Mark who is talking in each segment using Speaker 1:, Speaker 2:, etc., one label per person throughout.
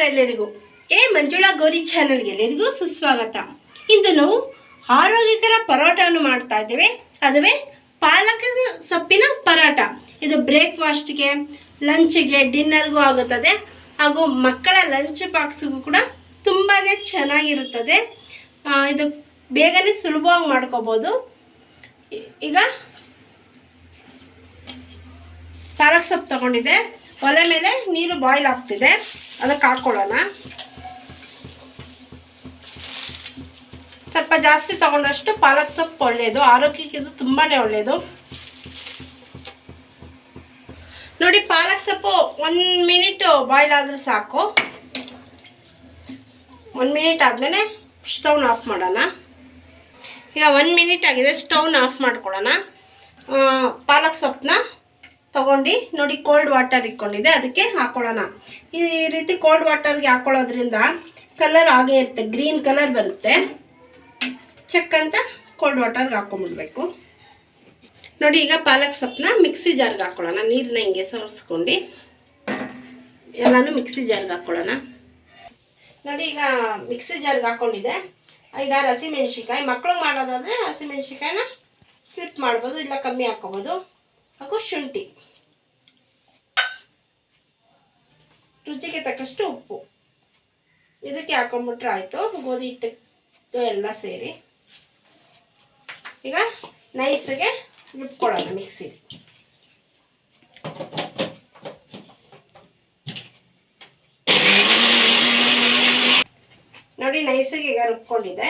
Speaker 1: ನಮಸ್ಕಾರ ಎಲ್ಲರಿಗೂ. ಎ ಮಂಜುಳಾ ಗೌರಿ ಚಾನಲ್ಗೆ ಎಲ್ಲರಿಗೂ ಸುಸ್ವಾಗತ. ಇಂದು ನಾವು ಆರೋಗ್ಯಕರ ಪರೋಟವನ್ನು ಮಾಡ್ತಾ ಇದ್ದೇವೆ. ಅದುವೇ ಪಾಲಕ ಸೊಪ್ಪಿನ ಪರೋಟ. ಇದು ಬ್ರೇಕ್ಫಾಸ್ಟ್ಗೆ, ಲಂಚ್ಗೆ, ಡಿನ್ನರ್ಗೂ ಆಗುತ್ತದೆ. ಹಾಗೂ ಮಕ್ಕಳ ಲಂಚ್ ಬಾಕ್ಸ್ಗೂ ಕೂಡ ತುಂಬಾ ಚೆನ್ನಾಗಿರುತ್ತದೆ. ಇದು ಬೇಗನೆ ಸುಲಭವಾಗಿ ಮಾಡ್ಕೋಬೋದು. ಈಗ ಪಾಲಕ್ ಸೊಪ್ಪು ತಗೊಂಡಿದೆ ಒಲೆ ಮೇಲೆ ನೀರು ಬಾಯ್ಲ್ ಆಗ್ತಿದೆ. ಅದಕ್ಕೆ ಹಾಕ್ಕೊಳ್ಳೋಣ ಸ್ವಲ್ಪ ಜಾಸ್ತಿ ತಗೊಂಡಷ್ಟು ಪಾಲಕ್ ಸೊಪ್ಪು ಒಳ್ಳೆಯದು. ಆರೋಗ್ಯಕ್ಕೆ ಇದು ತುಂಬಾ ಒಳ್ಳೆಯದು. ನೋಡಿ, ಪಾಲಕ್ ಸೊಪ್ಪು ಒಂದು ಮಿನಿಟ್ ಬಾಯ್ಲ್ ಆದರೆ ಸಾಕು. ಒಂದು ಮಿನಿಟ್ ಆದಮೇಲೆ ಸ್ಟೌನ್ ಆಫ್ ಮಾಡೋಣ. ಈಗ ಒನ್ ಮಿನಿಟ್ ಆಗಿದೆ ಸ್ಟೌನ್ ಆಫ್ ಮಾಡ್ಕೊಳ್ಳೋಣ. ಪಾಲಕ್ ಸೊಪ್ಪನ್ನ ತಗೊಂಡು ನೋಡಿ ಕೋಲ್ಡ್ ವಾಟರ್ ಇಟ್ಕೊಂಡಿದೆ ಅದಕ್ಕೆ ಹಾಕೊಳ್ಳೋಣ. ಈ ರೀತಿ ಕೋಲ್ಡ್ ವಾಟರ್ಗೆ ಹಾಕೊಳ್ಳೋದ್ರಿಂದ ಕಲರ್ ಹಾಗೇ ಇರುತ್ತೆ ಗ್ರೀನ್ ಕಲರ್ ಬರುತ್ತೆ. ಚೆಕ್ ಅಂತ ಕೋಲ್ಡ್ ವಾಟರ್ಗೆ ಹಾಕೊಂಡ್ಬಿಡ್ಬೇಕು ನೋಡಿ ಈಗ ಪಾಲಕ್ ಸೊಪ್ಪನ್ನ ಮಿಕ್ಸಿ ಜಾರ್ಗೆ ಹಾಕೊಳ್ಳೋಣ ನೀರನ್ನ ಹಿಂಗೆ ಸೋರಿಸ್ಕೊಂಡು. ಎಲ್ಲನೂ ಮಿಕ್ಸಿ ಜಾರ್ಗೆ ಹಾಕೊಳ್ಳೋಣ. ನೋಡಿ ಈಗ ಮಿಕ್ಸಿ ಜಾರ್ಗೆ ಹಾಕ್ಕೊಂಡಿದೆ ಐದಾರು ಹಸಿಮೆಣ್ಸಿನ್ಕಾಯಿ ಮಕ್ಕಳು ಮಾಡೋದಾದರೆ ಹಸಿಮೆಣ್ಸಿಕಾಯಿನ ಸ್ಲಿಪ್ ಮಾಡ್ಬೋದು, ಇಲ್ಲ ಕಮ್ಮಿ ಹಾಕ್ಕೋಬೋದು ಹಾಗೂ ಶುಂಠಿ. ರುಚಿಗೆ ತಕ್ಕಷ್ಟು ಉಪ್ಪು. ಇದಕ್ಕೆ ಹಾಕೊಂಡ್ಬಿಟ್ರೆ ಆಯಿತು. ಗೋಧಿ ಹಿಟ್ಟು ಎಲ್ಲ ಸೇರಿ. ಈಗ ನೈಸ್ಗೆ ರುಬ್ಕೊಳ್ಳೋಣ ಮಿಕ್ಸಿ ನೋಡಿ ನೈಸಿಗೆ ಈಗ ರುಬ್ಕೊಂಡಿದೆ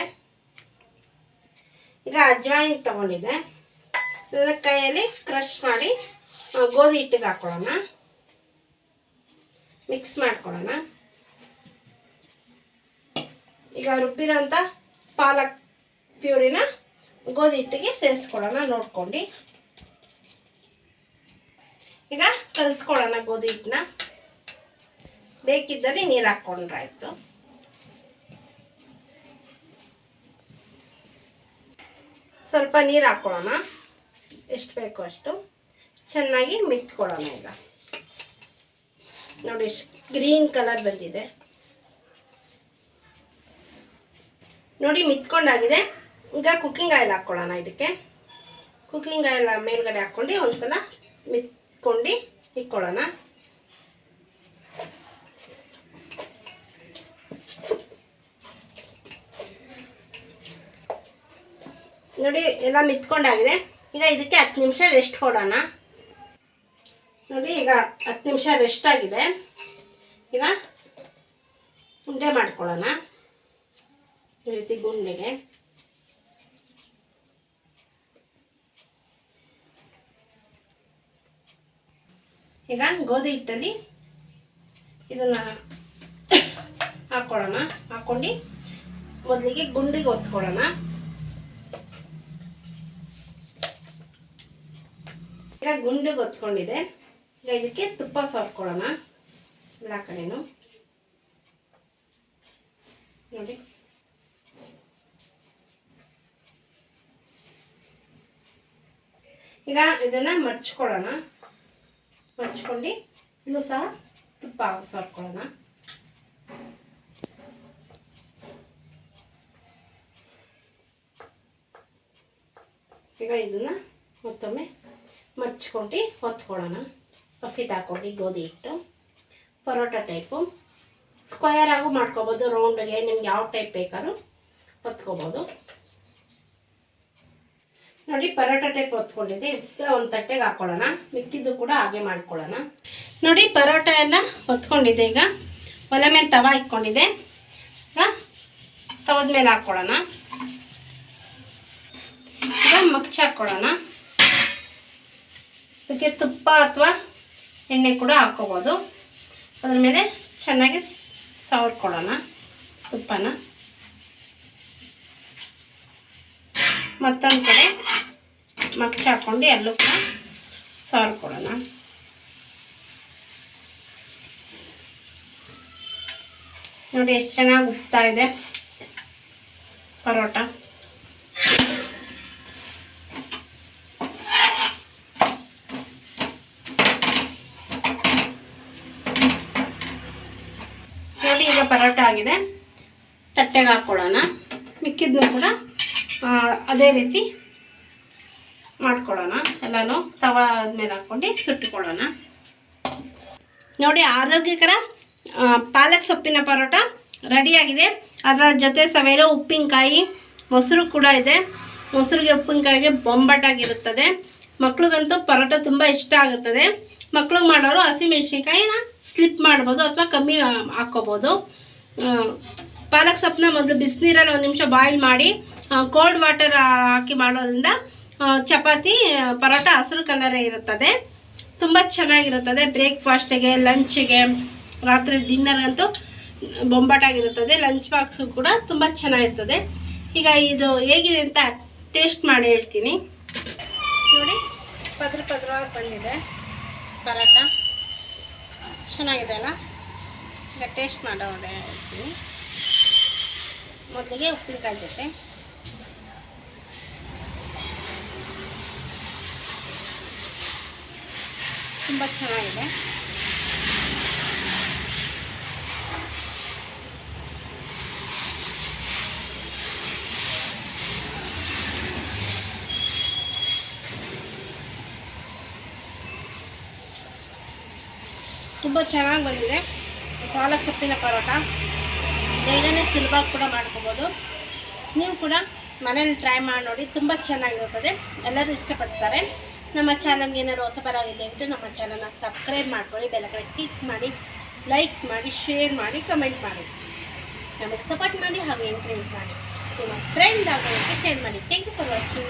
Speaker 1: ಈಗ ಅಜ್ವಾಯಿನ್ ತಗೊಂಡಿದ್ದೆ. ಇದನ್ನ ಕೈಯಲ್ಲಿ ಕ್ರಷ್ ಮಾಡಿ ಗೋಧಿ ಹಿಟ್ಟಿಗೆ ಹಾಕೊಳ್ಳೋಣ. ಮಿಕ್ಸ್ ಮಾಡ್ಕೊಳ್ಳೋಣ. ಈಗ ರುಬ್ಬಿರೋಂಥ ಪಾಲಕ್ ಪ್ಯೂರಿನ ಗೋಧಿ ಹಿಟ್ಟಿಗೆ ಸೇರಿಸ್ಕೊಳ್ಳೋಣ, ನೋಡ್ಕೊಂಡು. ಈಗ ಕಲಿಸ್ಕೊಳ್ಳೋಣ ಗೋಧಿ ಹಿಟ್ಟನ್ನ ಬೇಕಿದ್ದಲ್ಲಿ ನೀರು ಹಾಕ್ಕೊಂಡ್ರೆ ಆಯಿತು. ಸ್ವಲ್ಪ ನೀರು ಹಾಕ್ಕೊಳ್ಳೋಣ. ಎಷ್ಟು ಬೇಕೋ ಅಷ್ಟು ಚೆನ್ನಾಗಿ ಮಿಕ್ಕೊಳ್ಳೋಣ ಈಗ. ನೋಡಿ, ಗ್ರೀನ್ ಕಲರ್ ಬಂದಿದೆ. ನೋಡಿ, ಮಿತ್ಕೊಂಡಾಗಿದೆ. ಈಗ ಕುಕ್ಕಿಂಗ್ ಆಯಿಲ್ ಹಾಕ್ಕೊಳ್ಳೋಣ ಇದಕ್ಕೆ. ಕುಕ್ಕಿಂಗ್ ಆಯಿಲ್ ಮೇಲ್ಗಡೆ ಹಾಕ್ಕೊಂಡು ಒಂದ್ಸಲ ಮಿತ್ಕೊಂಡು ಇಕ್ಕೊಳ್ಳೋಣ. ನೋಡಿ, ಎಲ್ಲ ಮಿತ್ಕೊಂಡಾಗಿದೆ. ಈಗ ಇದಕ್ಕೆ ಹತ್ತು ನಿಮಿಷ ರೆಸ್ಟ್ ಕೊಡೋಣ. ನೋಡಿ, ಈಗ ಹತ್ತು ನಿಮಿಷ ರೆಸ್ಟ್ ಆಗಿದೆ. ಈಗ ಉಂಡೆ ಮಾಡ್ಕೊಳ್ಳೋಣ. ಈ ರೀತಿ ಗುಂಡೆಗೆ. ಈಗ ಗೋಧಿ ಹಿಟ್ಟಲ್ಲಿ ಇದನ್ನ ಹಾಕ್ಕೊಳ್ಳೋಣ ಹಾಕ್ಕೊಂಡು ಮೊದಲಿಗೆ ಗುಂಡಿಗೆ ಒತ್ಕೊಳ್ಳೋಣ. ಈಗ ಗುಂಡು ಗೊತ್ಕೊಂಡಿದೆ ಈಗ ಇದಕ್ಕೆ ತುಪ್ಪ ಸಾರ್ಕೊಳ್ಳೋಣ ಎಲ್ಲ ಕಡೆನು. ನೋಡಿ. ಈಗ ಇದನ್ನ ಮಡ್ಚ್ಕೊಳ್ಳೋಣ ಮಡ್ಚ್ಕೊಂಡು ಇಲ್ಲೂ ಸಹ ತುಪ್ಪ ಸಾರ್ಕೊಳ್ಳೋಣ ಈಗ ಇದನ್ನ ಮತ್ತೊಮ್ಮೆ ಮಚ್ಕೊಂಡು ಹೊತ್ಕೊಳ್ಳೋಣ. ಹಸಿಟ್ಟು ಹಾಕ್ಕೊಂಡು ಗೋಧಿ ಹಿಟ್ಟು. ಪರೋಟ ಟೈಪು ಸ್ಕ್ವಯರ್ ಆಗು ಮಾಡ್ಕೊಬೋದು ರೌಂಡ್ಗೆ ನಿಮ್ಗೆ ಯಾವ ಟೈಪ್ ಬೇಕಾದ್ರೂ ಹೊತ್ಕೋಬೋದು. ನೋಡಿ, ಪರೋಟ ಟೈಪ್ ಹೊತ್ಕೊಂಡಿದ್ದೆ. ಒಂದು ತಟ್ಟೆಗೆ ಹಾಕ್ಕೊಳ್ಳೋಣ ಮಿಕ್ಕಿದ್ದು ಕೂಡ ಹಾಗೆ ಮಾಡ್ಕೊಳ್ಳೋಣ. ನೋಡಿ, ಪರೋಟ ಎಲ್ಲ ಹೊತ್ಕೊಂಡಿದ್ದೆ ಈಗ. ಒಲೆ ಮೇಲೆ ತವ ಇಟ್ಕೊಂಡಿದೆ. ಈಗ ತವದ ಮೇಲೆ ಹಾಕ್ಕೊಳ್ಳೋಣ ಈಗ ಮಗ್ಚ್ ಹಾಕ್ಕೊಳ್ಳೋಣ ಇದಕ್ಕೆ ತುಪ್ಪ ಅಥವಾ ಎಣ್ಣೆ ಕೂಡ ಹಾಕೋಬೋದು ಅದ್ರ ಮೇಲೆ ಚೆನ್ನಾಗಿ ಸವರ್ಕೊಳ್ಳೋಣ ತುಪ್ಪನ. ಮತ್ತೊಂದು ಕಡೆ ಮಕ್ಕಿ ಹಾಕ್ಕೊಂಡು ಎಲ್ಲೂ ಕೂಡ ಸವರ್ಕೊಳ್ಳೋಣ. ನೋಡಿ ಎಷ್ಟು ಚೆನ್ನಾಗಿ ಉಪ್ತಾ ಇದೆ ಪರೋಟ. ನೋಡಿ ಪರೋಟ ಆಗಿದೆ. ತಟ್ಟೆಗೆ ಹಾಕ್ಕೊಳ್ಳೋಣ. ಮಿಕ್ಕಿದ್ನು ಕೂಡ ಅದೇ ರೀತಿ ಮಾಡ್ಕೊಳ್ಳೋಣ. ಎಲ್ಲನೂ ತವ ಆದ್ಮೇಲೆ ಹಾಕ್ಕೊಂಡು ಸುಟ್ಟುಕೊಳ್ಳೋಣ. ನೋಡಿ, ಆರೋಗ್ಯಕರ ಪಾಲಕ್ ಸೊಪ್ಪಿನ ಪರೋಟ ರೆಡಿಯಾಗಿದೆ. ಅದರ ಜೊತೆ ಸವೇರೋ ಉಪ್ಪಿನಕಾಯಿ, ಮೊಸರು ಕೂಡ ಇದೆ. ಮೊಸರಿಗೆ ಉಪ್ಪಿನಕಾಯಿಗೆ ಬೊಂಬಾಟಾಗಿರುತ್ತದೆ. ಮಕ್ಳಿಗಂತೂ ಪರೋಟ ತುಂಬ ಇಷ್ಟ ಆಗುತ್ತದೆ. ಮಕ್ಳಿಗೆ ಮಾಡೋರು ಹಸಿಮೆಣ್ಸಿನ್ಕಾಯಿನ ಸ್ಲಿಪ್ ಮಾಡ್ಬೋದು ಅಥವಾ ಕಮ್ಮಿ ಹಾಕ್ಕೋಬೋದು. ಪಾಲಕ್ ಸೊಪ್ಪನ್ನ ಮೊದಲು ಬಿಸಿನೀರಲ್ಲಿ ಒಂದು ನಿಮಿಷ ಬಾಯ್ಲ್ ಮಾಡಿ ಕೋಲ್ಡ್ ವಾಟರ್ ಹಾಕಿ ಮಾಡೋದ್ರಿಂದ ಚಪಾತಿ ಪರೋಟ ಹಸಿರು ಕಲರೇ ಇರುತ್ತದೆ. ತುಂಬ ಚೆನ್ನಾಗಿರುತ್ತದೆ ಬ್ರೇಕ್ಫಾಸ್ಟಿಗೆ, ಲಂಚಿಗೆ, ರಾತ್ರಿ ಡಿನ್ನರ್ ಅಂತೂ ಬೊಂಬಾಟಾಗಿರುತ್ತದೆ. ಲಂಚ್ ಬಾಕ್ಸು ಕೂಡ ತುಂಬ ಚೆನ್ನಾಗಿರ್ತದೆ. ಈಗ ಇದು ಹೇಗಿದೆ ಅಂತ ಟೇಸ್ಟ್ ಮಾಡಿ ಹೇಳ್ತೀನಿ. ನೋಡಿ. ಪದ್ರ ಪದ್ರವಾಗಿ ಬಂದಿದೆ ಪರೋಟ ಚೆನ್ನಾಗಿದೆ ಅಲ್ಲ ಈಗ ಟೇಸ್ಟ್ ಮಾಡೋಣ ಹೇಳ್ತೀನಿ ಮೊದಲಿಗೆ ಉಪ್ಪಿನಕಾಯಿ ಜೊತೆ. ತುಂಬ ಚೆನ್ನಾಗಿದೆ. ತುಂಬ ಚೆನ್ನಾಗಿ ಬಂದಿದೆ. ಪಾಲಕ್ ಸೊಪ್ಪಿನ ಪರೋಟ. ಬೇಗನೆ ಸುಲಭವಾಗಿ ಕೂಡ ಮಾಡ್ಕೋಬೋದು. ನೀವು ಕೂಡ ಮನೇಲಿ ಟ್ರೈ ಮಾಡಿ ನೋಡಿ, ತುಂಬ ಚೆನ್ನಾಗಿರುತ್ತದೆ. ಎಲ್ಲರೂ ಇಷ್ಟಪಡ್ತಾರೆ. ನಮ್ಮ ಚಾನಲ್ಗೆ ಏನಾದ್ರು ಹೊಸಬರಾಗಿದೆ ಅಂದರೆ ನಮ್ಮ ಚಾನಲ್ನ ಸಬ್ಸ್ಕ್ರೈಬ್ ಮಾಡ್ಕೊಳ್ಳಿ ಬೆಲ್ಲ ಕಡೆ ಕ್ಲಿಕ್ ಮಾಡಿ ಲೈಕ್ ಮಾಡಿ ಶೇರ್ ಮಾಡಿ ಕಮೆಂಟ್ ಮಾಡಿ. ನಮಗೆ ಸಪೋರ್ಟ್ ಮಾಡಿ, ಹಾಗೂ ಎಂಕರೇಜ್ ಮಾಡಿ. ನಿಮ್ಮ ಫ್ರೆಂಡ್ ಆಗೋದಕ್ಕೆ ಶೇರ್ ಮಾಡಿ. Thank you for watching